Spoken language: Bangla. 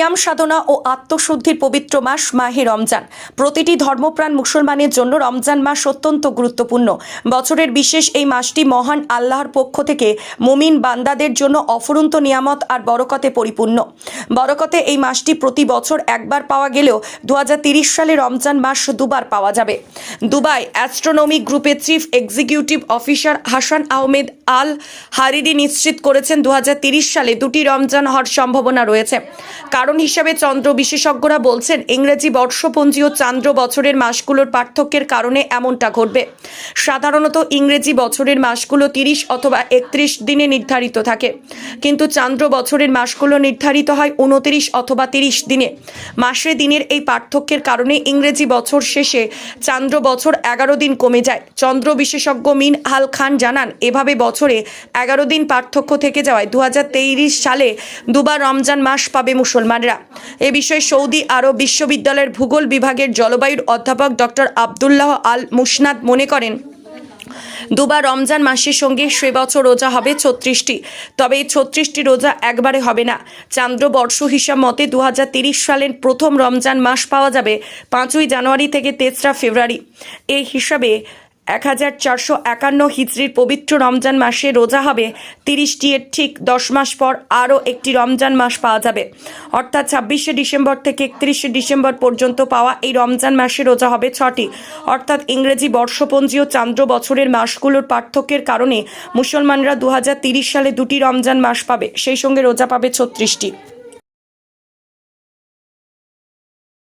সিয়াম সাধনা ও আত্মশুদ্ধির পবিত্র মাস মাহে রমজান। প্রতিটি ধর্মপ্রাণ মুসলমানের জন্য রমজান মাস অত্যন্ত গুরুত্বপূর্ণ। বছরের বিশেষ এই মাসটি মহান আল্লাহর পক্ষ থেকে মুমিন বান্দাদের জন্য অফুরন্ত নিয়ামত আর বরকতে পরিপূর্ণ। বরকতে এই মাসটি প্রতি বছর একবার পাওয়া গেলেও দু সালে রমজান মাস দুবার পাওয়া যাবে। দুবাই অ্যাস্ট্রোনমি গ্রুপের chief executive officer Hasan Ahmed Al Hariri নিশ্চিত করেছেন দু সালে দুটি রমজান হওয়ার সম্ভাবনা রয়েছে। কারণ হিসাবে চন্দ্র বিশেষজ্ঞরা বলছেন, ইংরেজি বর্ষপঞ্জি ও চান্দ্র বছরের মাসগুলোর পার্থক্যের কারণে এমনটা ঘটবে। সাধারণত ইংরেজি বছরের মাসগুলো তিরিশ অথবা একত্রিশ দিনে নির্ধারিত থাকে। কিন্তু চান্দ্র বছরের মাসগুলো নির্ধারিত হয় উনতিরিশ অথবা তিরিশ দিনে। মাসে দিনের এই পার্থক্যের কারণে ইংরেজি বছর শেষে চান্দ্র বছর এগারো দিন কমে যায়। চন্দ্র বিশেষজ্ঞ মিন আল খান জানান, এভাবে বছরে এগারো দিন পার্থক্য থেকে যাওয়ায় দু হাজার তেইশ সালে দুবার রমজান মাস পাবে মুসলমানরা। এ বিষয়ে সৌদি আরব বিশ্ববিদ্যালয়ের ভূগোল বিভাগের জলবায়ুর অধ্যাপক ডক্টর আবদুল্লাহ আল মুসনাদ মনে করেন, দুবার রমজান মাসের সঙ্গে সে বছর রোজা হবে ছত্রিশটি। তবে এই ছত্রিশটি রোজা একবারে হবে না। চান্দ্র বর্ষ হিসাব মতে দু সালের প্রথম রমজান মাস পাওয়া যাবে পাঁচই জানুয়ারি থেকে তেসরা ফেব্রুয়ারি। এই হিসাবে এক হাজার চারশো একান্ন হিজড়ির পবিত্র রমজান মাসে রোজা হবে তিরিশটি। এর ঠিক দশ মাস পর আরও একটি রমজান মাস পাওয়া যাবে। অর্থাৎ ছাব্বিশে ডিসেম্বর থেকে একত্রিশে ডিসেম্বর পর্যন্ত পাওয়া এই রমজান মাসে রোজা হবে ছটি। অর্থাৎ ইংরেজি বর্ষপঞ্জি ও চান্দ্র বছরের মাসগুলোর পার্থক্যের কারণে মুসলমানরা দু সালে দুটি রমজান মাস পাবে, সেই সঙ্গে রোজা পাবে ছত্রিশটি।